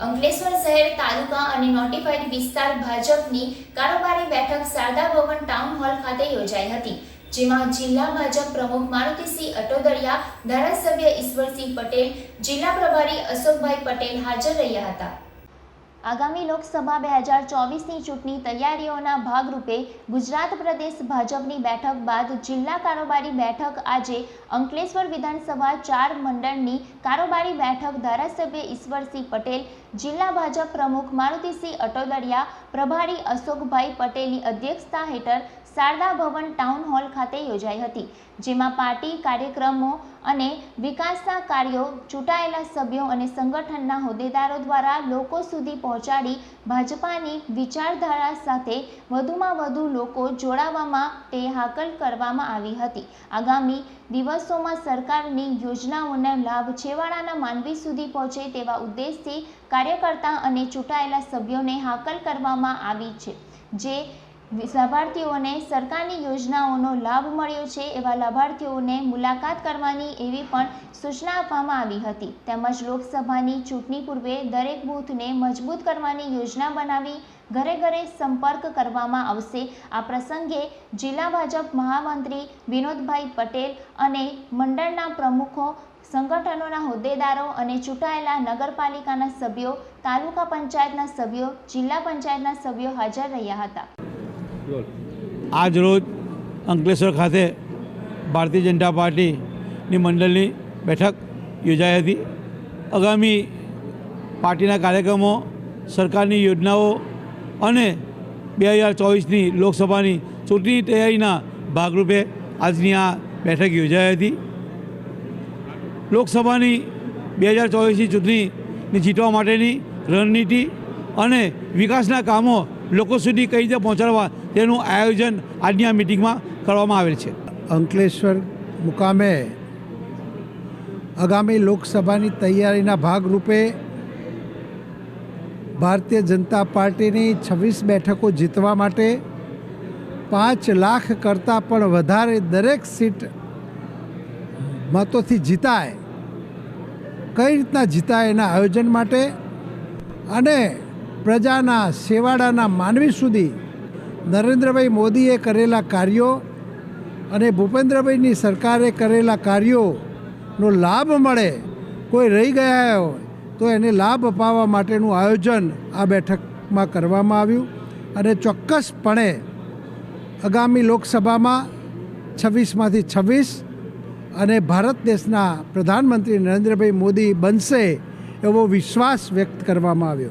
અંકલેશ્વર શહેર, તાલુકા અને નોટિફાઈડ વિસ્તાર ભાજપની કારોબારી બેઠક શારદા ભવન ટાઉન હોલ ખાતે યોજાઈ હતી, જેમાં જિલ્લા ભાજપ પ્રમુખ મારુતિસિંહ અટોદરિયા, ધારાસભ્ય ઈશ્વરસિંહ પટેલ, જિલ્લા પ્રભારી અશોકભાઈ પટેલ હાજર રહ્યા હતા. આગામી લોકસભા બે હજાર ચોવીસની ચૂંટણી તૈયારીઓના ભાગરૂપે ગુજરાત પ્રદેશ ભાજપની બેઠક બાદ જિલ્લા કારોબારી બેઠક આજે અંકલેશ્વર વિધાનસભા ચાર મંડળની કારોબારી બેઠક ધારાસભ્ય ઈશ્વરસિંહ પટેલ, જિલ્લા ભાજપ પ્રમુખ મારુતિસિંહ અટોદરિયા, પ્રભારી અશોકભાઈ પટેલની અધ્યક્ષતા હેઠળ શારદા ભવન ટાઉન હોલ ખાતે યોજાઈ હતી, જેમાં પાર્ટી કાર્યક્રમો અને વિકાસના કાર્યો ચૂંટાયેલા સભ્યો અને સંગઠનના હોદ્દેદારો દ્વારા લોકો સુધી પહોંચાડી ભાજપાની વિચારધારા સાથે વધુમાં વધુ લોકો જોડાવા તે હાકલ કરવામાં આવી હતી. આગામી દિવસોમાં સરકારની યોજનાઓના લાભ છેવાડાના માનવી સુધી પહોંચે તેવા ઉદ્દેશથી કાર્યકર્તા અને ચૂંટાયેલા સભ્યોને હાકલ કરવામાં આવી છે. જે લાભાર્થીઓને સરકારની યોજનાઓનો લાભ મળ્યો છે એવા લાભાર્થીઓને મુલાકાત કરવાની એવી પણ સૂચના આપવામાં આવી હતી. તેમજ લોકસભાની ચૂંટણી પૂર્વે દરેક બૂથને મજબૂત કરવાની યોજના બનાવી ઘરે ઘરે સંપર્ક કરવામાં આવશે. આ પ્રસંગે જિલ્લા ભાજપ મહામંત્રી વિનોદભાઈ પટેલ અને મંડળના પ્રમુખો, સંગઠનોના હોદ્દેદારો અને ચૂંટાયેલા નગરપાલિકાના સભ્યો, તાલુકા પંચાયતના સભ્યો, જિલ્લા પંચાયતના સભ્યો હાજર રહ્યા હતા. આજ રોજ અંકલેશ્વર ખાતે ભારતીય જનતા પાર્ટીની મંડળની બેઠક યોજાઈ હતી. આગામી પાર્ટીના કાર્યક્રમો, સરકારની યોજનાઓ અને બે હજાર ચોવીસની લોકસભાની ચૂંટણી તૈયારીના ભાગરૂપે આજની આ બેઠક યોજાઈ હતી. લોકસભાની બે હજાર ચોવીસની ચૂંટણીને જીતવા માટેની રણનીતિ અને વિકાસના કામો લોકો સુધી કઈ રીતે પહોંચાડવા તેનું આયોજન આજની આ મિટિંગમાં કરવામાં આવેલ છે. અંકલેશ્વર મુકામે આગામી લોકસભાની તૈયારીના ભાગરૂપે ભારતીય જનતા પાર્ટીની છવ્વીસ બેઠકો જીતવા માટે પાંચ લાખ કરતાં પણ વધારે દરેક સીટ મતોથી જીતાય. કઈ રીતના જીતાય એના આયોજન માટે? અને પ્રજાના સેવાડાના માનવી સુધી નરેન્દ્રભાઈ મોદીએ કરેલા કાર્યો અને ભૂપેન્દ્રભાઈની સરકારે કરેલા કાર્યોનો લાભ મળે, કોઈ રહી ગયા હોય, તો એને લાભ અપાવવા માટેનું આયોજન આ બેઠકમાં કરવામાં આવ્યું અને ચોક્કસપણે આગામી લોકસભામાં છવ્વીસમાંથી છવ્વીસ અને ભારત દેશના પ્રધાનમંત્રી નરેન્દ્રભાઈ મોદી બનશે એવો વિશ્વાસ વ્યક્ત કરવામાં આવ્યો.